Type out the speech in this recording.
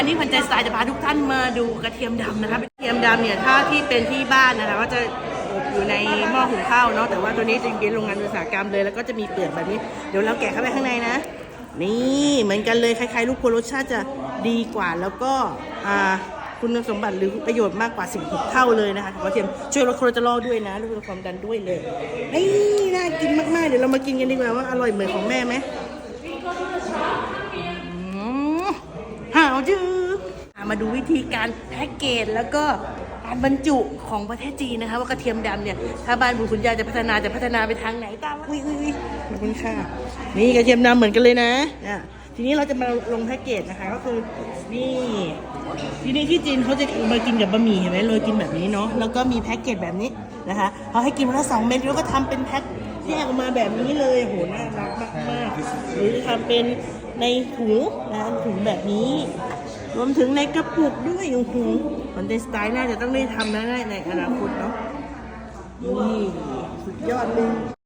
วันนี้พันใจสไตล์จะพาทุกท่านมาดูกระเทียมดำนะคะกระเทียมดำเนี่ยถ้าที่เป็นที่บ้านนะคะก็จะอบอยู่ในหม้อหุงข้าวเนาะแต่ว่าตัวนี้จะเป็นโรงงานอุตสาหกรรมเลย แล้วก็จะมีเปลือกแบบนี้ เดี๋ยวเราแกะเข้าไปข้างในนะ นี่เหมือนกันเลยคล้ายๆ ลูกโพรสชาติจะดีกว่าแล้วก็อ่าคุณสมบัติหรือประโยชน์มากกว่า 16 เท่าเลยนะคะกระเทียมช่วยลดคอเลสเตอรอลด้วยนะลดความดันด้วยเลยนี่น่ากินมากๆ เดี๋ยวเรามากินกันดีกว่าว่าอร่อยเหมือนของแม่ไหม จื้ออะมาดูวิธีการแพ็กเกจแล้วก็การบรรจุของประเทศจีนนะคะ ว่ากระเทียมดำเนี่ยถ้าบ้านบุญคุณยายจะพัฒนาจะพัฒนาไปทางไหนตามมาอุ้ยอุ้ยอุ้ยขอบคุณค่ะนี่กระเทียมดำเหมือนกันเลยนะอะทีนี้เราจะมาลงแพ็กเกจนะคะ ก็คือนี่ทีนี้ที่จีนเขาจะมากินกับบะหมี่เห็นไหมโรยกินแบบนี้เนาะแล้วก็มีแพ็กเกจแบบนี้นะคะเขาให้กินวันละสองเม็ดแล้วก็ทำเป็นแพ็คแยกออกมาแบบนี้เลยโหน่ารักมากๆหรือจะทำเป็นในถุงนะถุงแบบนี้ รวมถึงในกระปุกด้วยโอ้โหคอนเทนสไตล์น่าจะต้องได้ทำนะในอนาคตเนาะนี่สุดยอดเลย